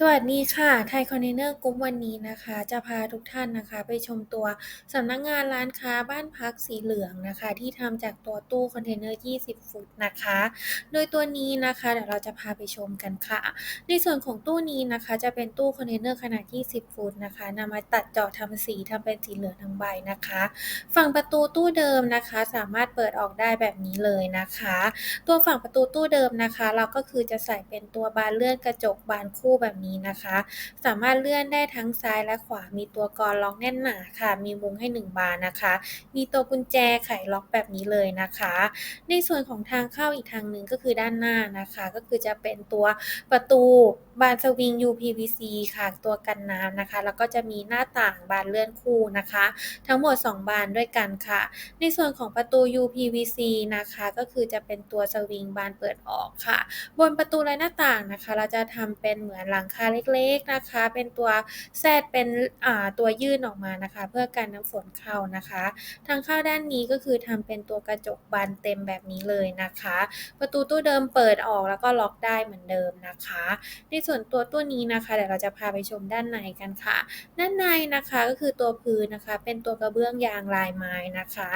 สวัสดีค่ะ ไทยคอนเทนเนอร์กรุ๊ปวันนี้นะคะ จะพาทุกท่านนะคะ ไปชมตัวสำนักงานร้านค้าบ้านพักสีเหลืองนะคะ ที่ทำจากตัวตู้คอนเทนเนอร์ 20 ฟุตนะคะ โดยตัวนี้นะคะเดี๋ยวเราจะพาไปชมกันค่ะ ในส่วนของตู้นี้นะคะ จะเป็นตู้คอนเทนเนอร์ขนาด 20 ฟุตนะคะนำมาตัดเจาะทำสีทำเป็นสีเหลืองทั้งใบนะคะ ฝั่งประตูตู้เดิมนะคะ สามารถเปิดออกได้แบบนี้เลยนะคะ ตัวฝั่งประตูตู้เดิมนะคะ เราก็คือจะใส่เป็นตัวบานเลื่อนกระจกบานคู่แบบนี้นะคะ สามารถเลื่อนได้ทั้งซ้ายและขวา มีตัวกรล็อกแน่นหนาค่ะ มีมุ้งให้ 1 บานนะคะ มีตัวกุญแจไขล็อกแบบนี้เลยนะคะ ในส่วนของทางเข้าอีกทางหนึ่งก็คือด้านหน้านะคะ ก็คือจะเป็นตัวประตูบานสวิง UPVC ค่ะตัวกันน้ำนะคะ แล้วก็จะมีหน้าต่างบานเลื่อนคู่นะคะ ทั้งหมด 2 บานด้วยกันค่ะ ในส่วนของประตู UPVC นะคะ ก็คือจะเป็นตัวสวิงบานเปิดออกค่ะ บนประตูและหน้าต่างนะคะ เราจะทำเป็นเหมือนหลังคาเล็กๆนะคะ เป็นตัวแซดเป็นอ่าตัวยื่นออกมานะคะ เพื่อกันน้ำฝนเข้านะคะ ทางเข้าด้านนี้ก็คือทำเป็นตัวกระจกบานเต็มแบบนี้เลยนะคะ ประตูตู้เดิมเปิดออกแล้วก็ล็อกได้เหมือนเดิมนะคะ ในส่วนตัวตู้นี้นะคะเดี๋ยวเราจะพาไปชมด้านในกันค่ะ ด้านในนะคะก็คือตัวพื้นนะคะ เป็นตัวกระเบื้องยางลายไม้นะคะ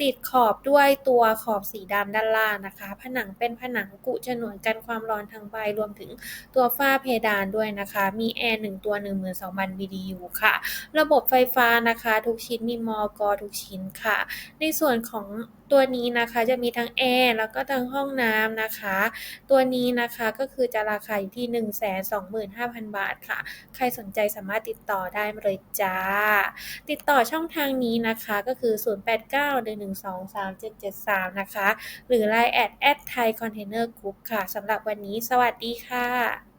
ติดขอบด้วยตัวขอบสีดำด้านล่างนะคะ ผนังเป็นผนังกุฉนวนกันความร้อนทั้งใบรวมถึงตัวฝ้าเพดานด้วยนะคะ มีแอร์1ตัว 12,000 BTU ค่ะ ระบบไฟฟ้านะคะ ทุกชิ้นมีมอกอทุกชิ้นค่ะ ในส่วนของตัวนี้นะคะจะมีทั้งแอร์แล้วก็ทั้งห้องน้ำนะคะ ตัวนี้นะคะก็คือจะราคาอยู่ที่ 125,000 บาทค่ะ ใครสนใจสามารถติดต่อได้เลยจ้า ติดต่อช่องทางนี้นะคะก็คือ 0891123773 นะคะ หรือ Line แอดแอดไทยคอนเทนเนอร์กรุ๊ปค่ะสำหรับวันนี้สวัสดีค่ะ